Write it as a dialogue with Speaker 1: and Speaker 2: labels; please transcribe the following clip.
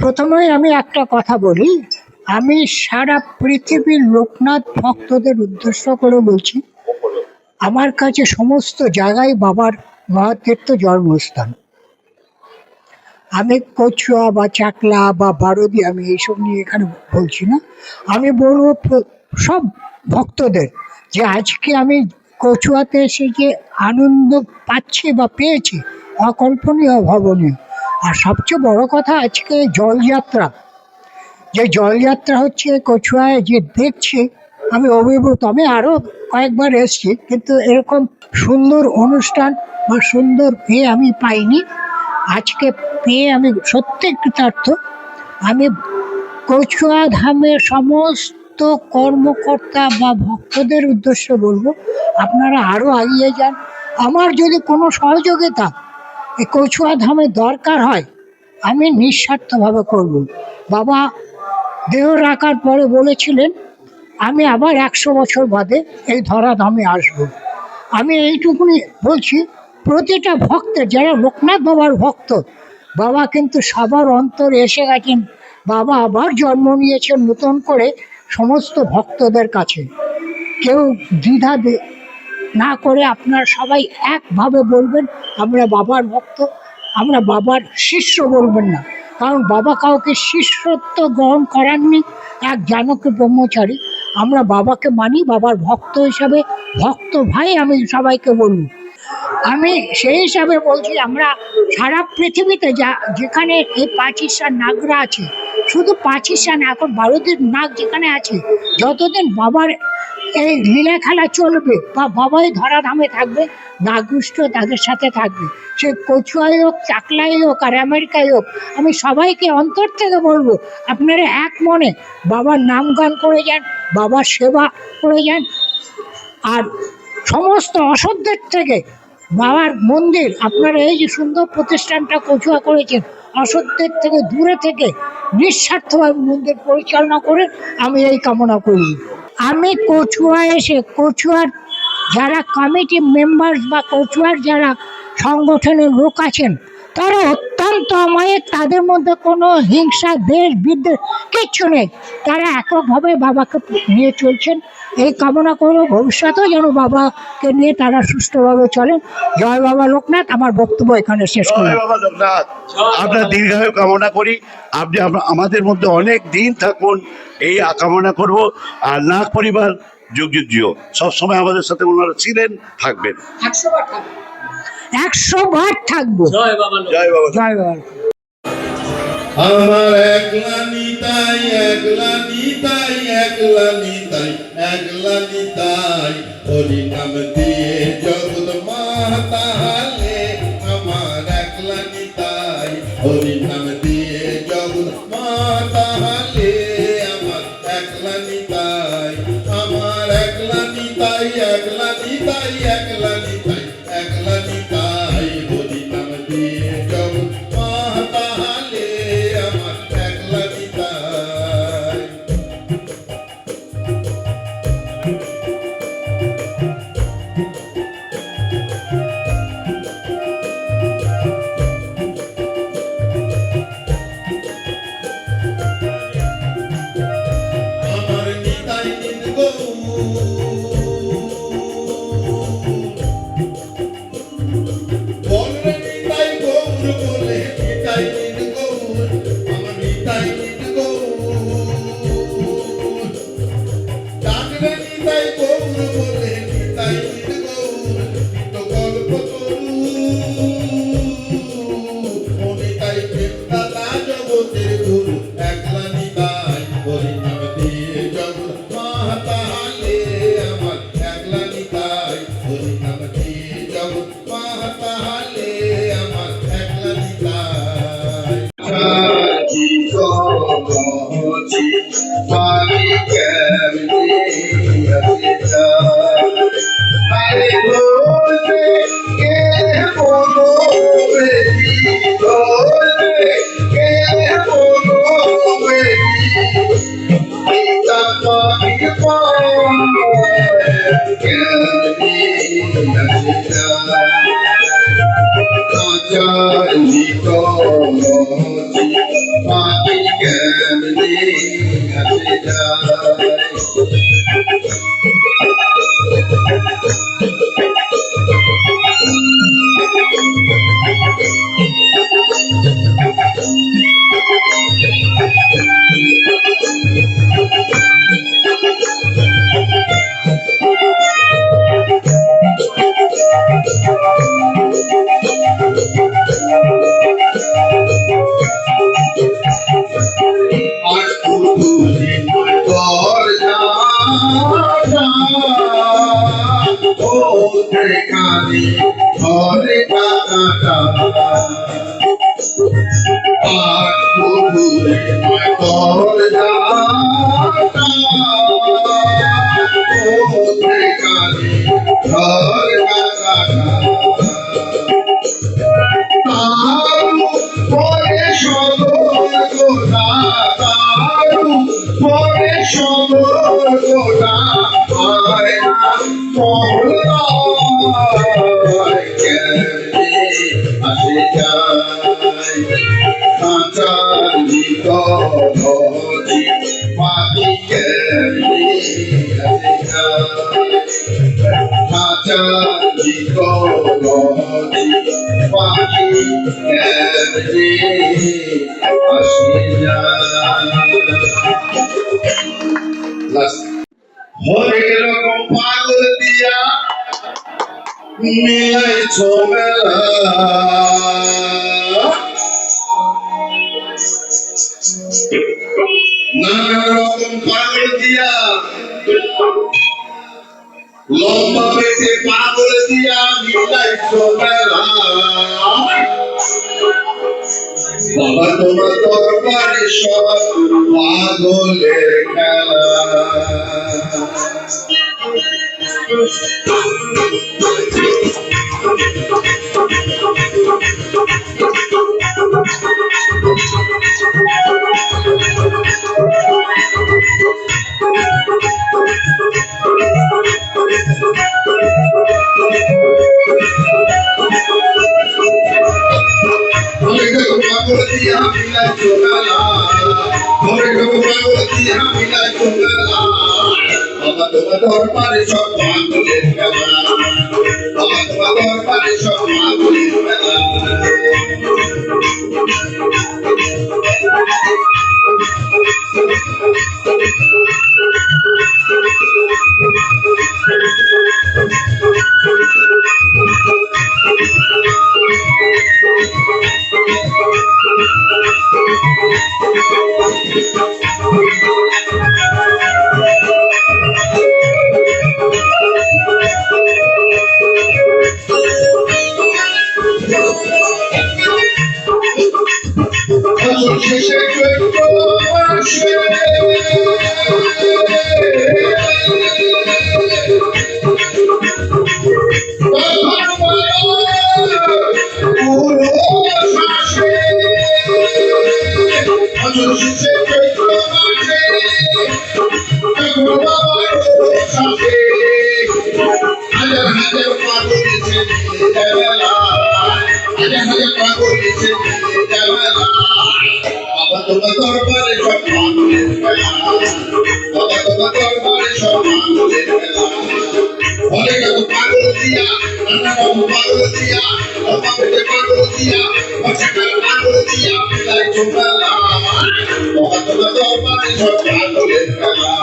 Speaker 1: প্রথমে আমি একটা কথা বলি। আমি সারা পৃথিবীর লোকনাথ ভক্তদের উদ্দেশ্য করে বলছি, আমার কাছে সমস্ত জায়গায় বাবার মহাতীর্থ জন্মস্থান। আমি কচুয়া বা চাকলা বা বারদি, আমি এইসব নিয়ে এখানে বলছি না। আমি বলব সব ভক্তদের যে আজকে আমি কচুয়াতে এসে যে আনন্দ পাচ্ছি বা পেয়েছি, অকল্পনীয়, অভাবনীয় আর সবচেয়ে বড় কথা আজকে জলযাত্রা। যে জলযাত্রা হচ্ছে কচুয়ায় যে দেখছি, আমি অভিভূত, আমি আরও কয়েকবার এসেছি, কিন্তু এরকম সুন্দর অনুষ্ঠান বা সুন্দর পেয়ে আমি পাইনি। আজকে পেয়ে আমি সত্যি কৃতার্থ। আমি কচুয়া ধামের সমস্ত কর্মকর্তা বা ভক্তদের উদ্দেশ্যে বলব, আপনারা আরও এগিয়ে যান। আমার যদি কোনো সহযোগিতা এই কচুয়া ধামে দরকার হয়, আমি নিঃস্বার্থভাবে করব। বাবা দেহ রাখার পরে বলেছিলেন, আমি আবার একশো বছর বাদে এই ধরা ধামে আসব। আমি এইটুকুনি বলছি, প্রতিটা ভক্তের, যারা লোকনাথ বাবার ভক্ত, বাবা কিন্তু সবার অন্তরে এসে গেছেন। বাবা আবার জন্ম নিয়েছেন নতুন করে সমস্ত ভক্তদের কাছে। কেউ দ্বিধা না করে আপনারা সবাই একভাবে বলবেন, আমরা বাবার ভক্ত, আমরা বাবার শিষ্য বলবেন না। কারণ বাবা কাউকে শিষ্যত্ব গ্রহণ করাননি, এক জানক ব্রহ্মচারী। আমরা বাবাকে মানি, বাবার ভক্ত হিসাবে ভক্ত ভাই আমি সবাইকে বলব। আমি সেই হিসাবে বলছি, আমরা সারা পৃথিবীতে যা, যেখানে এই পাঁচিশার নাগরা আছে, শুধু পাঁচিশা না, এখন ভারতের নাগ যেখানে আছে, যতদিন বাবার এই লীলা খেলা চলবে। বা বাবাই ধরা ধামে থাকবে নাগরুষ্ট তাদের সাথে থাকবে। সে কচুয়াই হোক, চাকলাই হোক আর আমেরিকায় হোক, আমি সবাইকে অন্তর থেকে বলব, আপনারা এক মনে বাবার নাম গান করে যান, বাবার সেবা করে যান। আর সমস্ত অসত্যের থেকে বাবার মন্দির, আপনারা এই যে সুন্দর প্রতিষ্ঠানটা কচুয়া করেছেন অসত্যের থেকে দূরে থেকে নিঃস্বার্থভাবে মন্দির পরিচালনা করে আমি এই কামনা করি। আমি কচুয়া এসে, কচুয়ার যারা কমিটি মেম্বার বা কচুয়ার যারা সংগঠনের লোক আছেন তারা আমায় তাদের মধ্যে কোনো হিংসা, দেশ, বিদ্বেষ কিচ্ছু নেই। তারা এককভাবে বাবাকে নিয়ে চলছেন। এই কামনা করো ভবিষ্যতেও যেন বাবাকে নিয়ে তারা সুস্থভাবে চলেন। জয় বাবা লোকনাথ, আমার বক্তব্য এখানে শেষ
Speaker 2: জয় বাবা লোকনাথ। আপনার দীর্ঘায়ু কামনা করি। আপনি আমাদের মধ্যে অনেক দিন থাকুন, এই কামনা করব। আর নাগ পরিবার যুগ যুগ জিও। সবসময় আমাদের সাথে ওনারা ছিলেন থাকবেন।
Speaker 1: একশো বার থাকব।
Speaker 3: জয় বাবা
Speaker 2: জয় বাবা
Speaker 1: জয় বাবা
Speaker 4: আমার একলা নিতাই একলা নিতাই একলা নিতাই একলা নিতাই। হরি নাম দিয়ে জগৎ মাতালে। আমার কেমনি আসিতা
Speaker 5: কানে ঘরে কাটা আর কুকুরে Last. হরেক রকম পাগল দিয়া মিলাইছ মেলা নানা রকম পাগল দিয়া লম্বা পেটে পাগল দিয়া দরবারে সব পাগলের মিলাই চোমেলা ঘরে গেল পাগল দিয়া মিলাই বাবা তোমার দরবারে সব পাগলের খেলা বাবা তোমার বছর তোমার দরবারে সব পাগলের খেলা বাবা তোমার দরবারে সব পাগলের খেলা অনেক রকম পাগল দিয়া নানা রকম পাগল দিয়া বাবা পেটে পাগল দিয়া বাচ্চাটার পাগল দিয়া পিলাই চোমেলা বাবা তোমার দরবারে সব পাগলের খেলা